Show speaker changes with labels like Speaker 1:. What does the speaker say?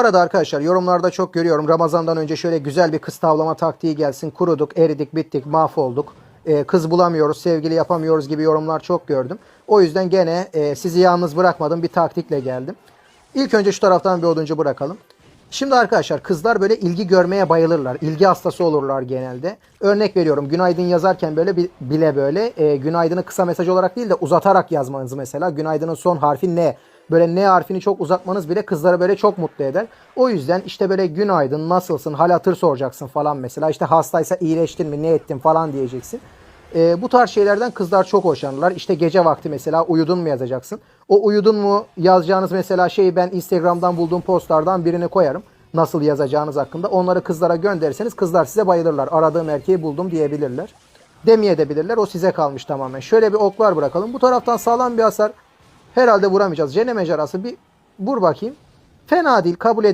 Speaker 1: Arada arkadaşlar yorumlarda çok görüyorum. Ramazandan önce şöyle güzel bir kız tavlama taktiği gelsin. Kuruduk, eridik, bittik, mahvolduk. Ee, kız bulamıyoruz, sevgili yapamıyoruz gibi yorumlar çok gördüm. O yüzden gene e, sizi yalnız bırakmadım. Bir taktikle geldim. İlk önce şu taraftan bir oduncu bırakalım. Şimdi arkadaşlar kızlar böyle ilgi görmeye bayılırlar. İlgi hastası olurlar genelde. Örnek veriyorum günaydın yazarken böyle bile böyle e, günaydını kısa mesaj olarak değil de uzatarak yazmanız mesela. Günaydının son harfi ne? Böyle ne harfini çok uzatmanız bile kızları böyle çok mutlu eder. O yüzden işte böyle günaydın nasılsın hal hatır soracaksın falan mesela. İşte hastaysa iyileştin mi ne ettin falan diyeceksin. E, bu tarz şeylerden kızlar çok hoşlanırlar. İşte gece vakti mesela uyudun mu yazacaksın. O uyudun mu yazacağınız mesela şeyi ben Instagram'dan bulduğum postlardan birini koyarım. Nasıl yazacağınız hakkında. Onları kızlara gönderirseniz kızlar size bayılırlar. Aradığım erkeği buldum diyebilirler. Demeyebilirler. O size kalmış tamamen. Şöyle bir oklar bırakalım. Bu taraftan sağlam bir hasar herhalde vuramayacağız. Cene mecarası bir vur bakayım. Fena değil kabul et.